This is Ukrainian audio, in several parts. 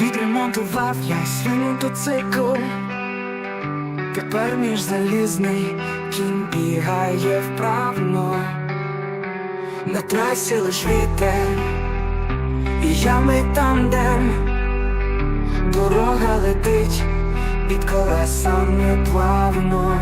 Відремонтував я свій мотоцикл. Тепер між залізний кінь бігає вправно. На трасі лиш вітер І ями тандем Дорога летить під колесами плавно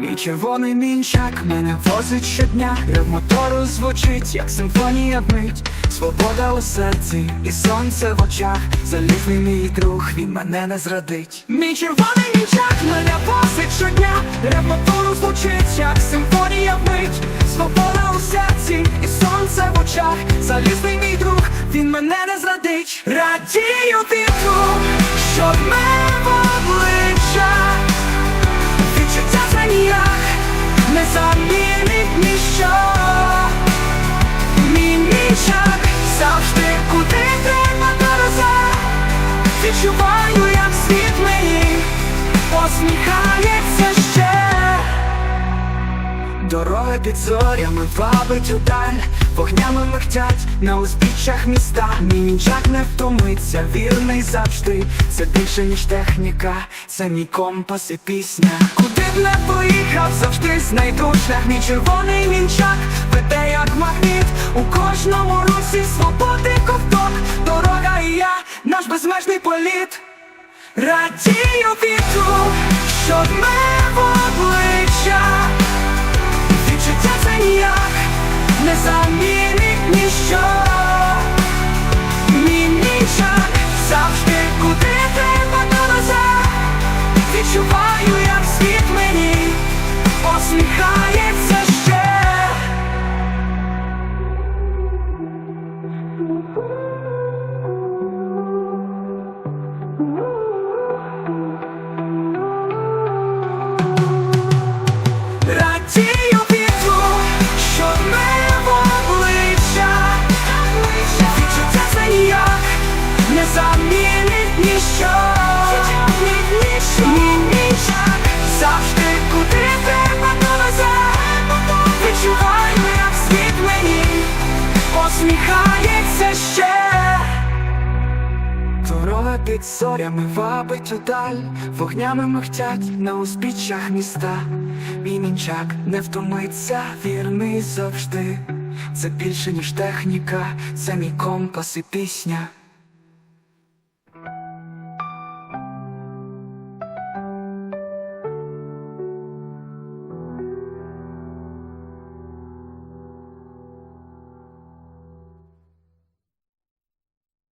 Мій червоний мінчак мене возить щодня. Рев мотору звучить, як симфонія вмить. Свобода у серці і сонце в очах. Залізний мій друг, він мене не зрадить. Мій червоний мінчак мене возить щодня. Рев мотору звучить, як симфонія вмить. Свобода у серці і сонце в очах. Залізний мій друг, він мене не зрадить. Радію вітру, що в мене замінить ніщо. Мій мічак завжди куди треба дороза Відчуваю, як світ мені посміхається Дороги під зорями вабить удаль Вогнями михтять на узбіччях міста. Мій мінчак не втомиться, вірний завжди. Це більше ніж техніка, це мій компас і пісня. Куди б не поїхав, завжди знайду шлях. Мій червоний мінчак веде як магніт. У кожному русі свободи ковток. Дорога і я, наш безмежний політ. Радію вітру, що в обличчя замінить ніщо під зорями вабить удаль, вогнями михтять на узбіччях міста. Мій мінчак не втомиться, вірний завжди. Це більше, ніж техніка, це мій компас і пісня.